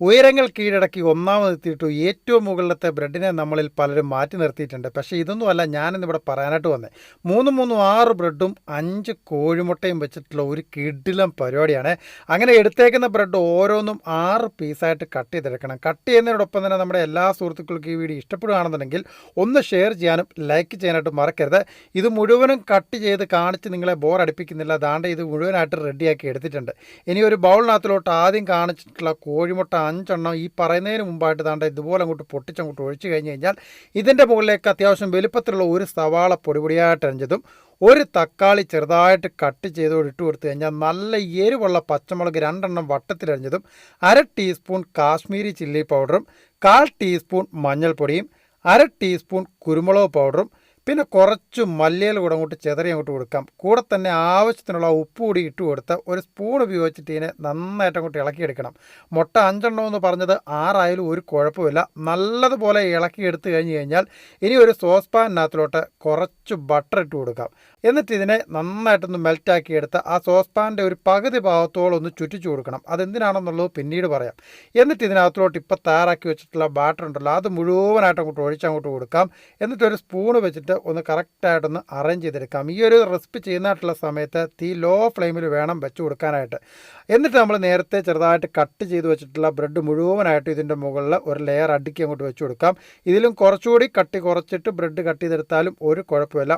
ഉയരങ്ങൾ കീഴടക്കി ഒന്നാമതെത്തിയിട്ടു ഏറ്റവും മുകളിലത്തെ ബ്രെഡിനെ നമ്മളിൽ പലരും മാറ്റി നിർത്തിയിട്ടുണ്ട്. പക്ഷേ ഇതൊന്നുമല്ല ഞാനിന്നിവിടെ പറയാനായിട്ട് വന്നത് മൂന്ന് മൂന്നും ആറ് ബ്രെഡും അഞ്ച് കോഴിമുട്ടയും വെച്ചിട്ടുള്ള ഒരു കിടിലം പരിപാടിയാണ്. അങ്ങനെ എടുത്തേക്കുന്ന ബ്രെഡ് ഓരോന്നും ആറ് പീസായിട്ട് കട്ട് ചെയ്തെടുക്കണം. കട്ട് ചെയ്യുന്നതിനോടൊപ്പം തന്നെ നമ്മുടെ എല്ലാ സുഹൃത്തുക്കൾക്കും ഈ വീഡിയോ ഇഷ്ടപ്പെടുകയാണെന്നുണ്ടെങ്കിൽ ഒന്ന് ഷെയർ ചെയ്യാനും ലൈക്ക് ചെയ്യാനായിട്ട് മറക്കരുത്. ഇത് മുഴുവനും കട്ട് ചെയ്ത് കാണിച്ച് നിങ്ങളെ ബോർ അടുപ്പിക്കുന്നില്ല ദാണ്ട് ഇത് മുഴുവനായിട്ട് റെഡിയാക്കി എടുത്തിട്ടുണ്ട്. ഇനി ഒരു ബൗളിനകത്തിലോട്ട് ആദ്യം കാണിച്ചിട്ടുള്ള കോഴിമുട്ട അഞ്ചെണ്ണം ഈ പറയുന്നതിന് മുമ്പായിട്ട് താണ്ട ഇതുപോലെ അങ്ങോട്ട് പൊട്ടിച്ചങ്ങോട്ട് ഒഴിച്ചു കഴിഞ്ഞ് കഴിഞ്ഞാൽ ഇതിന്റെ മുകളിലേക്ക് അത്യാവശ്യം വലുപ്പത്തിലുള്ള ഒരു സവാള പൊടിപൊടിയായിട്ട് അരിഞ്ഞതും ഒരു തക്കാളി ചെറുതായിട്ട് കട്ട് ചെയ്ത് ഇട്ട് കൊടുത്തു കഴിഞ്ഞാൽ നല്ല എരിവുള്ള പച്ചമുളക് രണ്ടെണ്ണം വട്ടത്തിലരിഞ്ഞതും അര ടീസ്പൂൺ കാശ്മീരി ചില്ലി പൗഡറും കാൽ ടീസ്പൂൺ മഞ്ഞൾപ്പൊടിയും അര ടീസ്പൂൺ കുരുമുളക് പൗഡറും പിന്നെ കുറച്ച് മല്ലിയിൽ കൂടെ അങ്ങോട്ട് ചെതറി അങ്ങോട്ട് കൊടുക്കാം. കൂടെ തന്നെ ആവശ്യത്തിനുള്ള ഉപ്പ് കൂടി ഇട്ട് കൊടുത്ത് ഒരു സ്പൂൺ ഉപയോഗിച്ചിട്ട് ഇതിനെ നന്നായിട്ട് അങ്ങോട്ട് ഇളക്കിയെടുക്കണം. മുട്ട അഞ്ചെണ്ണം എന്ന് പറഞ്ഞത് ആറായാലും ഒരു കുഴപ്പമില്ല. നല്ലതുപോലെ ഇളക്കിയെടുത്ത് കഴിഞ്ഞ് കഴിഞ്ഞാൽ ഇനി ഒരു സോസ് പാനിനകത്തിലോട്ട് കുറച്ച് ബട്ടർ ഇട്ട് കൊടുക്കാം. എന്നിട്ട് ഇതിനെ നന്നായിട്ടൊന്ന് മെൽറ്റാക്കി എടുത്ത് ആ സോസ് പാനിന്റെ ഒരു പകുതി ഭാഗത്തോളം ഒന്ന് ചുറ്റിച്ചു കൊടുക്കണം. അതെന്തിനാണെന്നുള്ളത് പിന്നീട് പറയാം. എന്നിട്ട് ഇതിനകത്തോട്ട് ഇപ്പോൾ തയ്യാറാക്കി വെച്ചിട്ടുള്ള ബാറ്റർ ഉണ്ടല്ലോ അത് മുഴുവനായിട്ട് അങ്ങോട്ട് ഒഴിച്ചങ്ങോട്ട് കൊടുക്കാം. എന്നിട്ട് ഒരു സ്പൂണ് വെച്ചിട്ട് ഒന്ന് കറക്റ്റായിട്ടൊന്ന് അറേഞ്ച് ചെയ്തെടുക്കാം. ഈ ഒരു റെസിപ്പി ചെയ്യുന്നതായിട്ടുള്ള സമയത്ത് തീ ലോ ഫ്ലെയിമിൽ വേണം വെച്ച് കൊടുക്കാനായിട്ട്. എന്നിട്ട് നമ്മൾ നേരത്തെ ചെറുതായിട്ട് കട്ട് ചെയ്ത് വെച്ചിട്ടുള്ള ബ്രെഡ് മുഴുവനായിട്ട് ഇതിന്റെ മുകളിൽ ഒരു ലെയർ അടുക്കി അങ്ങോട്ട് വെച്ച് കൊടുക്കാം. ഇതിലും കുറച്ചുകൂടി കട്ടി കുറച്ചിട്ട് ബ്രെഡ് കട്ട് ചെയ്തെടുത്താലും ഒരു കുഴപ്പമില്ല.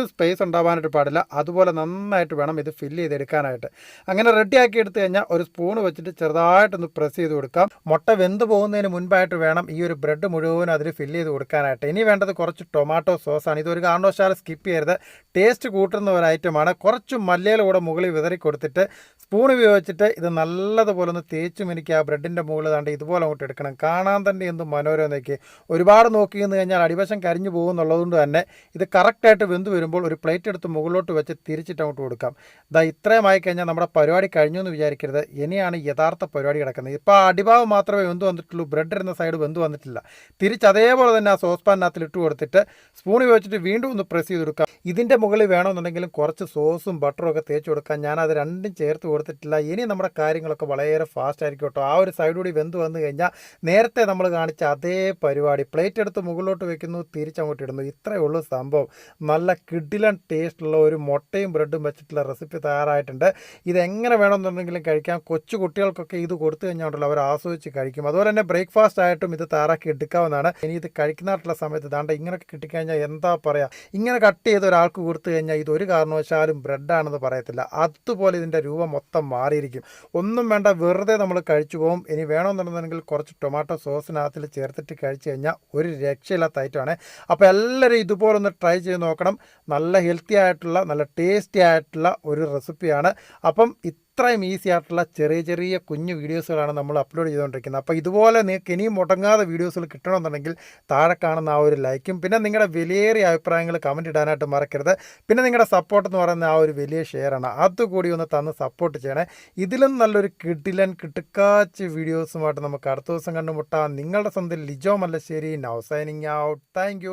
സ്പേസ് ഉണ്ടാവാനായിട്ട് പാടില്ല. അതുപോലെ നന്നായിട്ട് വേണം ഇത് ഫില്ല് ചെയ്തെടുക്കാനായിട്ട്. അങ്ങനെ റെഡിയാക്കി എടുത്തു കഴിഞ്ഞാൽ ഒരു സ്പൂൺ വെച്ചിട്ട് ചെറുതായിട്ടൊന്ന് പ്രസ് ചെയ്ത് കൊടുക്കാം. മുട്ട വെന്ത് പോകുന്നതിന് മുൻപായിട്ട് വേണം ഈ ഒരു ബ്രെഡ് മുഴുവനും അതിൽ ഫില്ല് ചെയ്ത് കൊടുക്കാനായിട്ട്. ഇനി വേണ്ടത് കുറച്ച് ടൊമാറ്റോ സോസാണ് ഇതൊരു കാരണവശാലും സ്കിപ്പ് ചെയ്യരുത്. ടേസ്റ്റ് കൂട്ടുന്ന ഒരു ഐറ്റമാണ് കുറച്ച് മല്ലയിലൂടെ കൂടെ മുകളിൽ വിതറി കൊടുത്തിട്ട് സ്പൂൺ ഉപയോഗിച്ചിട്ട് ഇത് നല്ലതുപോലെ ഒന്ന് തേച്ചും എനിക്ക് ആ ബ്രെഡിന്റെ മുകളിൽ താണ്ട് ഇതുപോലെ അങ്ങോട്ട് എടുക്കണം. കാണാൻ തന്നെ എന്ത് മനോരമയ്ക്ക് ഒരുപാട് നോക്കി നിന്ന് കഴിഞ്ഞാൽ അടിവശം കരിഞ്ഞു പോകുന്നുള്ളതുകൊണ്ട് തന്നെ ഇത് കറക്റ്റായിട്ട് വെന്ത് വരുമ്പോൾ ഒരു പ്ലേറ്റ് എടുത്ത് മുകളിലോട്ട് വെച്ച് തിരിച്ചിട്ട് അങ്ങോട്ട് കൊടുക്കാം. ദാ ഇത്രയും ആയി കഴിഞ്ഞാൽ നമ്മുടെ പരിപാടി കഴിഞ്ഞു എന്ന് വിചാരിക്കരുത്. ഇനിയാണ് യഥാർത്ഥ പരിപാടി കിടക്കുന്നത്. ഇപ്പോൾ അടിഭാഗം മാത്രമേ വെന്ത് വന്നിട്ടുള്ളൂ. ബ്രെഡ് ഇരുന്ന സൈഡ് വെന്ത് വന്നിട്ടില്ല. തിരിച്ച് അതേപോലെ തന്നെ ആ സോസ് പാനിനകത്തിൽ ഇട്ട് കൊടുത്തിട്ട് സ്പൂൺ വെച്ചിട്ട് വീണ്ടും ഒന്ന് പ്രസ് ചെയ്ത് കൊടുക്കാം ഇതിന്റെ മുകളിൽ വേണമെന്നുണ്ടെങ്കിലും കുറച്ച് സോസും ബട്ടറും ഒക്കെ തേച്ച് കൊടുക്കാം. ഞാൻ അത് രണ്ടും ചേർത്ത് കൊടുത്തിട്ടില്ല. ഇനി നമ്മുടെ കാര്യങ്ങളൊക്കെ വളരെ ഫാസ്റ്റ് ആയിരിക്കും കേട്ടോ. ആ ഒരു സൈഡ് കൂടി വെന്ത് വന്നു കഴിഞ്ഞാൽ നേരത്തെ നമ്മൾ കാണിച്ച അതേ പരിപാടി. പ്ലേറ്റ് എടുത്ത് മുകളിലോട്ട് വെക്കുന്നു തിരിച്ചങ്ങോട്ട് ഇടുന്നു. ഇത്രയേ ഉള്ളൂ സംഭവം. നല്ല കിഡിലൻ ടേസ്റ്റുള്ള ഒരു മുട്ടയും ബ്രെഡും വെച്ചിട്ടുള്ള റെസിപ്പി തയ്യാറായിട്ടുണ്ട്. ഇതെങ്ങനെ വേണമെന്നുണ്ടെങ്കിലും കഴിക്കാം. കൊച്ചു കുട്ടികൾക്കൊക്കെ ഇത് കൊടുത്തു കഴിഞ്ഞാൽ അവർ ആസ്വദിച്ച് കഴിക്കും. അതുപോലെ തന്നെ ബ്രേക്ക്ഫാസ്റ്റ് ആയിട്ടും ഇത് തയ്യാറാക്കി എടുക്കാവുന്നതാണ്. ഇനി ഇത് കഴിക്കുന്നതായിട്ടുള്ള സമയത്ത് ദാണ്ട ഇങ്ങനെയൊക്കെ കിട്ടിക്കഴിഞ്ഞാൽ എന്താ പറയുക ഇങ്ങനെ കട്ട് ചെയ്ത് ഒരാൾക്ക് കൊടുത്തു കഴിഞ്ഞാൽ ഇത് ഒരു കാരണവശാലും ബ്രെഡാണെന്ന് പറയത്തില്ല. അതുപോലെ ഇതിന്റെ രൂപം മൊത്തം മാറിയിരിക്കും. ഒന്നും വേണ്ട വെറുതെ നമ്മൾ കഴിച്ചു പോകും. ഇനി വേണമെന്നുണ്ടെങ്കിൽ കുറച്ച് ടൊമാറ്റോ സോസിനകത്തിൽ ചേർത്തിട്ട് കഴിച്ചു കഴിഞ്ഞാൽ ഒരു രക്ഷയില്ലാത്ത ഐറ്റമാണ്. അപ്പോൾ എല്ലാവരും ഇതുപോലൊന്ന് ട്രൈ ചെയ്ത് നോക്കണം. നല്ല ഹെൽത്തി ആയിട്ടുള്ള നല്ല ടേസ്റ്റി ആയിട്ടുള്ള ഒരു റെസിപ്പിയാണ് അപ്പം ഇത്രയും ഈസി ആയിട്ടുള്ള ചെറിയ ചെറിയ കുഞ്ഞു വീഡിയോസുകളാണ് നമ്മൾ അപ്ലോഡ് ചെയ്തുകൊണ്ടിരിക്കുന്നത്. അപ്പോൾ ഇതുപോലെ നിങ്ങൾക്ക് ഇനിയും മുടങ്ങാതെ വീഡിയോസുകൾ കിട്ടണമെന്നുണ്ടെങ്കിൽ താഴെ കാണുന്ന ആ ഒരു ലൈക്കും പിന്നെ നിങ്ങളുടെ വിലയേറിയ അഭിപ്രായങ്ങൾ കമന്റ് ഇടാനായിട്ട് മറക്കരുത്. പിന്നെ നിങ്ങളുടെ സപ്പോർട്ട് എന്ന് പറയുന്ന ആ ഒരു വലിയ ഷെയറാണ് അതുകൂടി ഒന്ന് തന്ന് സപ്പോർട്ട് ചെയ്യണേ. ഇതിലും നല്ലൊരു കിടിലൻ കിട്ടുക്കാച്ച് വീഡിയോസുമായിട്ട് നമുക്ക് അടുത്ത ദിവസം കണ്ടുമുട്ടാം. നിങ്ങളുടെ സ്വന്തം Lijo Mallassery. Now signing out thank